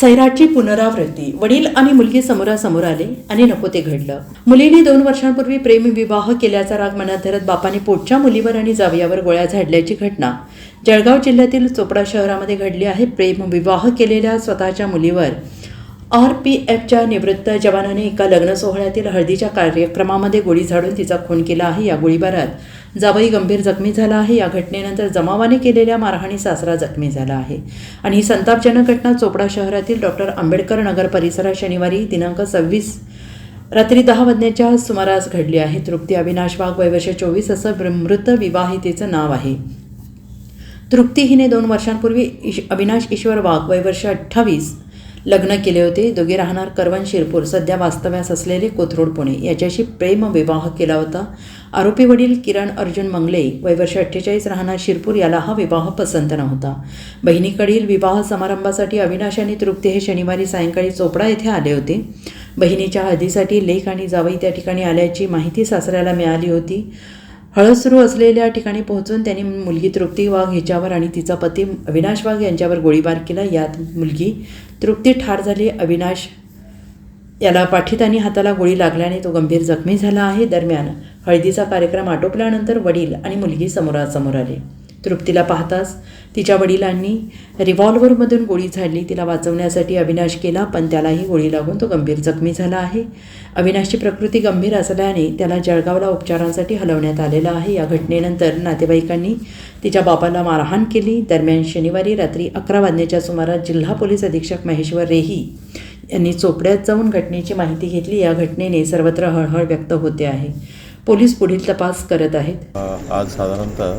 सैराटची पुनरावृत्ती. वडील आणि मुलगी समोरासमोर आले आणि नको ते घडलं. मुलीने दोन वर्षांपूर्वी प्रेमविवाह केल्याचा राग मनात धरत बापाने पोटच्या मुलीवर आणि जावयावर गोळ्या झाडल्याची घटना. जळगाव जिल्ह्यातील चोपडा शहरामध्ये घडली आहे प्रेमविवाह केलेल्या स्वतःच्या मुलीवर. आर पी एफच्या निवृत्त जवानाने एका लग्न सोहळ्यातील हळदीच्या कार्यक्रमामध्ये गोळी झाडून तिचा खून केला आहे या गोळीबारात. जावई गंभीर जखमी झाला आहे. या घटनेनंतर जमावाने केलेल्या मारहाणी सासरा जखमी झाला आहे. आणि ही संतापजनक घटना चोपडा शहरातील डॉक्टर आंबेडकर नगर परिसरात शनिवारी दिनांक सव्वीस रात्री दहा वाजण्याच्या सुमारास घडली आहे. तृप्ती अविनाश वाघ वयवर्ष चोवीस असं मृत विवाहितेचं नाव आहे. तृप्ती हिने दोन वर्षांपूर्वी इश अविनाश ईश्वर वाघ वयवर्ष अठ्ठावीस लग्न केले होते. दोघे राहणार करवण शिरपूर. सध्या वास्तव्यास असलेले कोथरूड पुणे. याच्याशी प्रेमविवाह केला होता. आरोपी वडील किरण अर्जुन मंगले वयवर्ष अठ्ठेचाळीस राहणार शिरपूर. याला हा विवाह पसंत नव्हता. बहिणीकडील विवाह समारंभासाठी अविनाश आणि तृप्ती हे शनिवारी सायंकाळी चोपडा येथे आले होते. बहिणीच्या हळदीसाठी लेख आणि जावई त्या ठिकाणी आल्याची माहिती सासऱ्याला मिळाली होती. हळद सुरू असलेल्या ठिकाणी पोहोचून त्यांनी मुलगी तृप्ती वाघ हिच्यावर आणि तिचा पती अविनाश वाघ यांच्यावर गोळीबार केला. यात मुलगी तृप्ती ठार झाली. अविनाश याला पाठीत आणि हाताला गोळी लागल्याने तो गंभीर जखमी झाला आहे. दरम्यान हळदीचा कार्यक्रम आटोपल्यानंतर वडील आणि मुलगी समोरासमोर आले. तृप्तीला पाहताच तिच्या वडिलांनी रिव्हॉल्व्हरमधून गोळी झाडली. तिला वाचवण्यासाठी अविनाश केला पण त्यालाही गोळी लागून तो गंभीर जखमी झाला आहे. अविनाशची प्रकृती गंभीर असल्याने त्याला जळगावला उपचारांसाठी हलवण्यात आलेला आहे. या घटनेनंतर नातेवाईकांनी तिच्या बापाला मारहाण केली. दरम्यान शनिवारी रात्री अकरा वाजण्याच्या सुमारास जिल्हा पोलीस अधीक्षक महेश्वर रेही यांनी चोपड्यात जाऊन घटनेची माहिती घेतली. या घटनेने सर्वत्र हळहळ व्यक्त होते आहे. पोलीस पुढील तपास करत आहेत. आज साधारणतः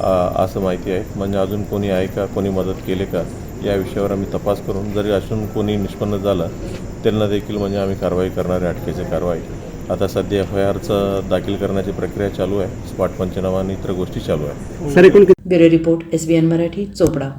असं माहिती आहे. म्हणजे अजून कोणी आहे का? कोणी मदत केले का? या विषयावर आम्ही तपास करून जरी अजून कोणी निष्पन्न झालं त्यांना देखील म्हणजे आम्ही कारवाई करणार आहे अटकेची कारवाई. आता सध्या एफ आय आरचं दाखल करण्याची प्रक्रिया चालू आहे. स्पॉट पंचनामा आणि इतर गोष्टी चालू आहे. Bureau report S B N Marathi Chopda.